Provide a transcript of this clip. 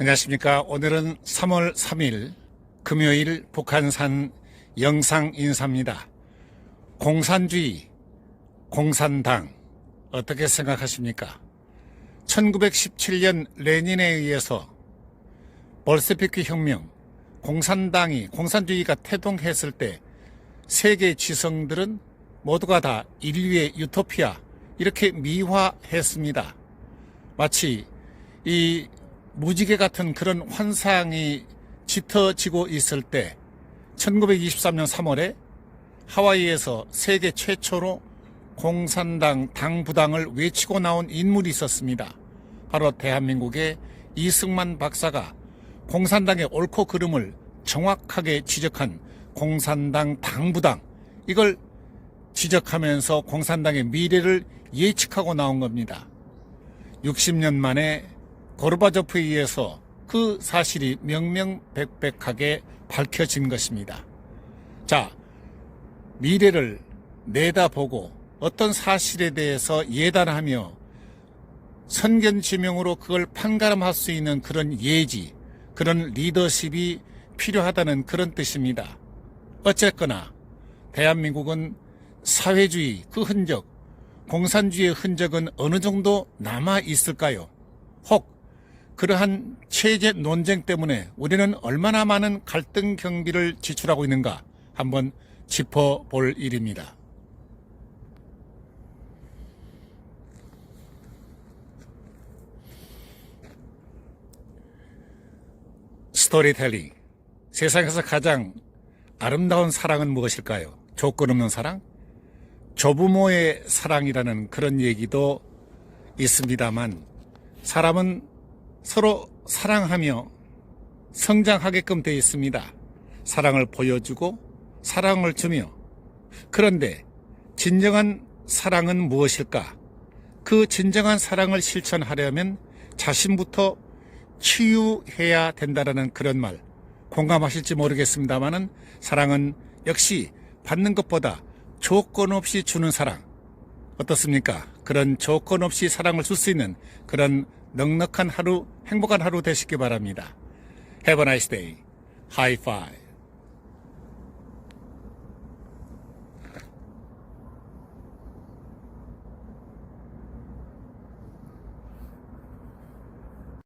안녕하십니까. 오늘은 3월 3일 금요일 북한산 영상 인사입니다. 공산주의, 공산당 어떻게 생각하십니까? 1917년 레닌에 의해서 볼세피크 혁명, 공산당이 공산주의가 태동했을 때 세계 지성들은 모두가 다 인류의 유토피아 이렇게 미화했습니다. 마치 이 무지개 같은 그런 환상이 짙어지고 있을 때 1923년 3월에 하와이에서 세계 최초로 공산당 당부당을 외치고 나온 인물이 있었습니다. 바로 대한민국의 이승만 박사가 공산당의 옳고 그름을 정확하게 지적한 공산당 당부당 이걸 지적하면서 공산당의 미래를 예측하고 나온 겁니다. 60년 만에 고르바조프에 의해서 그 사실이 명명백백하게 밝혀진 것입니다. 자, 미래를 내다보고 어떤 사실에 대해서 예단하며 선견지명으로 그걸 판가름할 수 있는 그런 예지, 그런 리더십이 필요하다는 그런 뜻입니다. 어쨌거나 대한민국은 사회주의 그 흔적, 공산주의의 흔적은 어느 정도 남아 있을까요? 혹 그러한 체제 논쟁 때문에 우리는 얼마나 많은 갈등 경비를 지출하고 있는가 한번 짚어볼 일입니다. 스토리텔링. 세상에서 가장 아름다운 사랑은 무엇일까요? 조건 없는 사랑? 조부모의 사랑이라는 그런 얘기도 있습니다만 사람은 서로 사랑하며 성장하게끔 되어 있습니다. 사랑을 보여주고 사랑을 주며 그런데 진정한 사랑은 무엇일까? 그 진정한 사랑을 실천하려면 자신부터 치유해야 된다라는 그런 말 공감하실지 모르겠습니다만은 사랑은 역시 받는 것보다 조건 없이 주는 사랑 어떻습니까? 그런 조건 없이 사랑을 줄 수 있는 그런 넉넉한 하루, 행복한 하루 되시기 바랍니다. Have a nice day. High five.